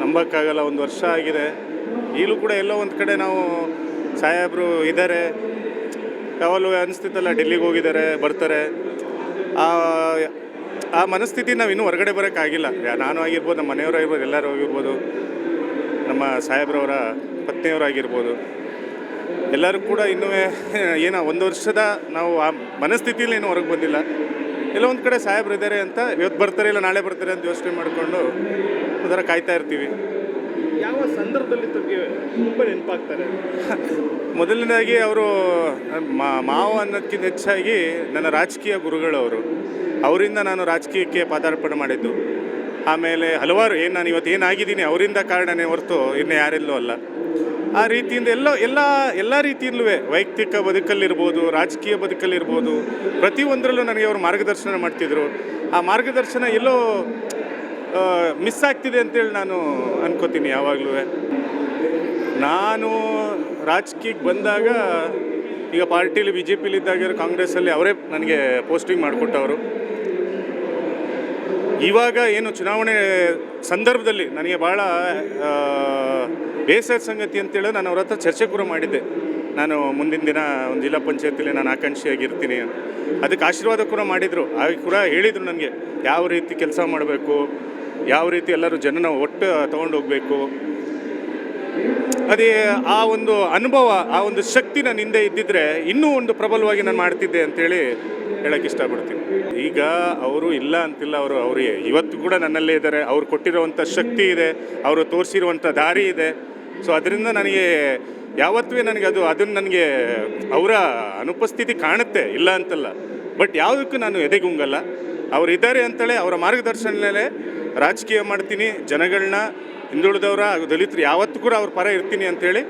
ನಂಬೋಕ್ಕಾಗಲ್ಲ, ಒಂದು ವರ್ಷ ಆಗಿದೆ. ಈಗಲೂ ಕೂಡ ಎಲ್ಲೋ ಒಂದು ಕಡೆ ನಾವು ಸಾಹೇಬರು ಇದ್ದಾರೆ ಯಾವಾಗಲೂ ಅನಿಸ್ತಿತ್ತಲ್ಲ, ಡೆಲ್ಲಿಗೆ ಹೋಗಿದ್ದಾರೆ ಬರ್ತಾರೆ. ಆ ಆ ಮನಸ್ಥಿತಿ ನಾವು ಇನ್ನೂ ಹೊರಗಡೆ ಬರೋಕ್ಕಾಗಿಲ್ಲ ನಾನು ಆಗಿರ್ಬೋದು, ನಮ್ಮ ಮನೆಯವರು ಆಗಿರ್ಬೋದು, ಎಲ್ಲರೂ ಆಗಿರ್ಬೋದು, ನಮ್ಮ ಸಾಹೇಬ್ರವರ ಪತ್ನಿಯವರಾಗಿರ್ಬೋದು ಎಲ್ಲರೂ ಕೂಡ ಇನ್ನೂ, ಏನೋ ಒಂದು ವರ್ಷದ ನಾವು ಆ ಮನಸ್ಥಿತಿಯಲ್ಲಿ ಏನೂ ಹೊರಗೆ ಬಂದಿಲ್ಲ. ಎಲ್ಲೋ ಒಂದು ಕಡೆ ಸಾಹೇಬ್ರು ಇದ್ದಾರೆ ಅಂತ ಇವತ್ತು ಬರ್ತಾರೆ, ಇಲ್ಲ ನಾಳೆ ಬರ್ತಾರೆ ಅಂತ ಯೋಚನೆ ಮಾಡಿಕೊಂಡು ಅದರ ಕಾಯ್ತಾ ಇರ್ತೀವಿ. ಯಾವ ಸಂದರ್ಭದಲ್ಲಿ ತಮಗೆ ತುಂಬ ನೆನಪಾಗ್ತಾರೆ? ಮೊದಲನೇದಾಗಿ ಅವರು ಮಾವ ಅನ್ನೋದಕ್ಕಿಂತ ಹೆಚ್ಚಾಗಿ ನನ್ನ ರಾಜಕೀಯ ಗುರುಗಳು ಅವರು. ಅವರಿಂದ ನಾನು ರಾಜಕೀಯಕ್ಕೆ ಪಾದಾರ್ಪಣೆ ಮಾಡಿದ್ದು. ಆಮೇಲೆ ಹಲವಾರು ಏನು ನಾನು ಇವತ್ತು ಏನಾಗಿದ್ದೀನಿ ಅವರಿಂದ ಕಾರಣನೇ ಹೊರತು ಇನ್ನು ಯಾರೆಲ್ಲೂ ಅಲ್ಲ. ಆ ರೀತಿಯಿಂದ ಎಲ್ಲ ಎಲ್ಲ ಎಲ್ಲ ರೀತಿಯಲ್ಲೂ ವೈಯಕ್ತಿಕ ಬದುಕಲ್ಲಿರ್ಬೋದು ರಾಜಕೀಯ ಬದುಕಲ್ಲಿರ್ಬೋದು ಪ್ರತಿಯೊಂದರಲ್ಲೂ ನನಗೆ ಅವರು ಮಾರ್ಗದರ್ಶನ ಮಾಡ್ತಿದ್ರು. ಆ ಮಾರ್ಗದರ್ಶನ ಎಲ್ಲೋ ಮಿಸ್ ಆಗ್ತಿದೆ ಅಂತೇಳಿ ನಾನು ಅನ್ಕೋತೀನಿ ಯಾವಾಗಲೂ. ನಾನು ರಾಜಕೀಯಕ್ಕೆ ಬಂದಾಗ, ಈಗ ಪಾರ್ಟಿಲಿ ಬಿ ಜೆ ಪಿಲಿದ್ದಾಗಿರೋ ಕಾಂಗ್ರೆಸ್ಸಲ್ಲಿ ಅವರೇ ನನಗೆ ಪೋಸ್ಟಿಂಗ್ ಮಾಡಿಕೊಟ್ಟವರು. ಇವಾಗ ಏನು ಚುನಾವಣೆ ಸಂದರ್ಭದಲ್ಲಿ ನನಗೆ ಭಾಳ ಬೇಸರ ಸಂಗತಿ ಅಂತೇಳಿ ನಾನು ಅವ್ರ ಹತ್ರ ಚರ್ಚೆ ಕೂಡ ಮಾಡಿದ್ದೆ. ನಾನು ಮುಂದಿನ ದಿನ ಒಂದು ಜಿಲ್ಲಾ ಪಂಚಾಯತಿಲಿ ನಾನು ಆಕಾಂಕ್ಷಿಯಾಗಿರ್ತೀನಿ. ಅದಕ್ಕೆ ಆಶೀರ್ವಾದ ಕೂಡ ಮಾಡಿದರು. ಆಗ ಕೂಡ ಹೇಳಿದರು ನನಗೆ, ಯಾವ ರೀತಿ ಕೆಲಸ ಮಾಡಬೇಕು ಯಾವ ರೀತಿ ಎಲ್ಲರೂ ಜನನ ಒಟ್ಟು ತೊಗೊಂಡು ಹೋಗಬೇಕು. ಅದೇ ಆ ಒಂದು ಅನುಭವ, ಆ ಒಂದು ಶಕ್ತಿ ನನ್ನ ಹಿಂದೆ ಇದ್ದಿದ್ರೆ ಇನ್ನೂ ಒಂದು ಪ್ರಬಲವಾಗಿ ನಾನು ಮಾಡ್ತಿದ್ದೆ ಅಂತೇಳಿ ಹೇಳಕ್ಕೆ ಇಷ್ಟಪಡ್ತೀನಿ. ಈಗ ಅವರು ಇಲ್ಲ ಅಂತಿಲ್ಲ, ಅವರು ಅವರಿಗೆ ಇವತ್ತು ಕೂಡ ನನ್ನಲ್ಲೇ ಇದ್ದಾರೆ. ಅವ್ರು ಕೊಟ್ಟಿರುವಂಥ ಶಕ್ತಿ ಇದೆ, ಅವರು ತೋರಿಸಿರುವಂಥ ದಾರಿ ಇದೆ. ಸೊ ಅದರಿಂದ ನನಗೆ ಯಾವತ್ತೂ ನನಗೆ ಅದು, ಅದನ್ನು ನನಗೆ ಅವರ ಅನುಪಸ್ಥಿತಿ ಕಾಣುತ್ತೆ, ಇಲ್ಲ ಅಂತಲ್ಲ. ಬಟ್ ಯಾವುದಕ್ಕೂ ನಾನು ಎದೆಗುಂಗಲ್ಲ. ಅವ್ರು ಇದ್ದಾರೆ ಅಂತೇಳಿ ಅವರ ಮಾರ್ಗದರ್ಶನದಲ್ಲೇ ರಾಜಕೀಯ ಮಾಡ್ತೀನಿ ಜನಗಳನ್ನ ಹಿಂದುಳಿದವರ ದಲಿತರು ಯಾವತ್ತೂ ಕೂಡ ಅವ್ರ ಪರ ಇರ್ತೀನಿ ಅಂತೇಳಿ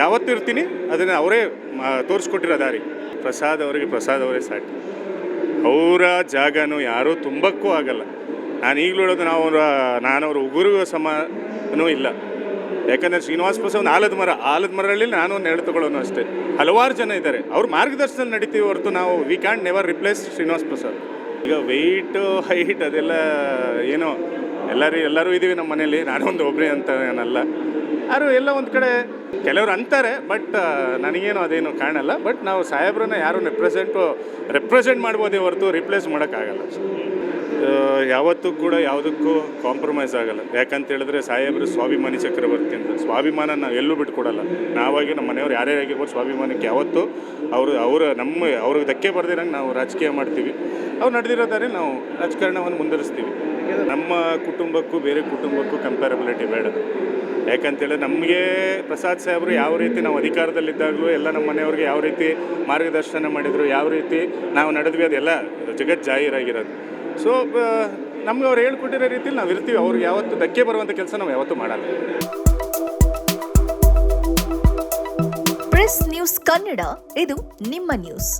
ಯಾವತ್ತೂ ಇರ್ತೀನಿ, ಅದನ್ನು ಅವರೇ ತೋರಿಸ್ಕೊಟ್ಟಿರೋ ದಾರಿ. ಪ್ರಸಾದ್ ಅವರಿಗೆ, ಪ್ರಸಾದ್ ಅವರೇ ಸಾಟಿ ಅವರ ಜಾಗನೂ ಯಾರೂ ತುಂಬಕ್ಕೂ ಆಗಲ್ಲ. ನಾನು ಈಗಲೂ ಹೇಳೋದು ನಾವು ಅವರ ಉಗುರು ಸಮನೂ ಇಲ್ಲ. ಯಾಕಂದರೆ ಶ್ರೀನಿವಾಸ ಪ್ರಸಾದ್ ಒಂದು ಆಲದ ಮರ, ಆಲದ ಮರದಲ್ಲಿ ನಾನು ಒಂದು ಅಷ್ಟೇ. ಹಲವಾರು ಜನ ಇದ್ದಾರೆ. ಅವ್ರ ಮಾರ್ಗದರ್ಶನ ನಡೀತೀವಿ ಹೊರತು ನಾವು we can never replace Srinivas Prasad. ಈಗ ವೆಯ್ಟು ಹೈಟ್ ಅದೆಲ್ಲ ಏನೋ, ಎಲ್ಲರೂ ಎಲ್ಲರೂ ಇದ್ದೀವಿ ನಮ್ಮ ಮನೇಲಿ ನಾನು ಒಂದು ಒಬ್ಬರೇ ಅಂತ ಏನಲ್ಲ. ಆದರೂ ಎಲ್ಲ ಒಂದು ಕಡೆ ಕೆಲವರು ಅಂತಾರೆ ಬಟ್ ನನಗೇನು ಅದೇನು ಕಾಣಲ್ಲ. ಬಟ್ ನಾವು ಸಾಹೇಬ್ರನ್ನ ಯಾರು ರೆಪ್ರೆಸೆಂಟು ರೆಪ್ರೆಸೆಂಟ್ ಮಾಡ್ಬೋದೇ ಹೊರತು ರಿಪ್ಲೇಸ್ ಮಾಡೋಕ್ಕಾಗಲ್ಲ. ಯಾವತ್ತೂ ಕೂಡ ಯಾವುದಕ್ಕೂ ಕಾಂಪ್ರಮೈಸ್ ಆಗಲ್ಲ. ಯಾಕಂತ ಹೇಳಿದ್ರೆ ಸಾಹೇಬರು ಸ್ವಾಭಿಮಾನಿ ಚಕ್ರವರ್ತಿ ಅಂತ. ಸ್ವಾಭಿಮಾನ ನಾವು ಎಲ್ಲೂ ಬಿಟ್ಕೊಡಲ್ಲ ನಾವಾಗಿ ನಮ್ಮ ಮನೆಯವ್ರು ಯಾರೇ ಆಗಿರ್ಬೋದು ಸ್ವಾಭಿಮಾನಕ್ಕೆ ಯಾವತ್ತೂ ಅವರು, ಅವರ ನಮ್ಮ, ಅವ್ರಿಗೆ ಧಕ್ಕೆ ಬರ್ದಿರಂಗೆ ನಾವು ರಾಜಕೀಯ ಮಾಡ್ತೀವಿ. ಅವ್ರು ನಡೆದಿರೋದಾರೆ ನಾವು ರಾಜಕಾರಣವನ್ನು ಮುಂದುವರಿಸ್ತೀವಿ. ನಮ್ಮ ಕುಟುಂಬಕ್ಕೂ ಬೇರೆ ಕುಟುಂಬಕ್ಕೂ ಕಂಪ್ಯಾರಬಿಲಿಟಿ ಬೇಡ. ಯಾಕಂತೇಳಿ ನಮಗೆ ಪ್ರಸಾದ್ ಸಾಹೇಬರು ಯಾವ ರೀತಿ ನಾವು ಅಧಿಕಾರದಲ್ಲಿದ್ದಾಗಲೂ ಎಲ್ಲ ನಮ್ಮ ಮನೆಯವ್ರಿಗೆ ಯಾವ ರೀತಿ ಮಾರ್ಗದರ್ಶನ ಮಾಡಿದರು, ಯಾವ ರೀತಿ ನಾವು ನಡೆದ್ವಿ ಅದೆಲ್ಲ ಜಗತ್ ಜಾಹೀರಾಗಿರೋದು ಸೊ ನಮ್ಗೆ ಅವ್ರು ಹೇಳ್ಕೊಟ್ಟಿರೋ ರೀತಿಲಿ ನಾವು ಇರ್ತೀವಿ. ಅವ್ರಿಗೆ ಯಾವತ್ತು ಧಕ್ಕೆ ಬರುವಂಥ ಕೆಲಸ ನಾವು ಯಾವತ್ತು ಮಾಡಲ್ಲ. ಪ್ರೆಸ್ ನ್ಯೂಸ್ ಕನ್ನಡ, ಇದು ನಿಮ್ಮ ನ್ಯೂಸ್.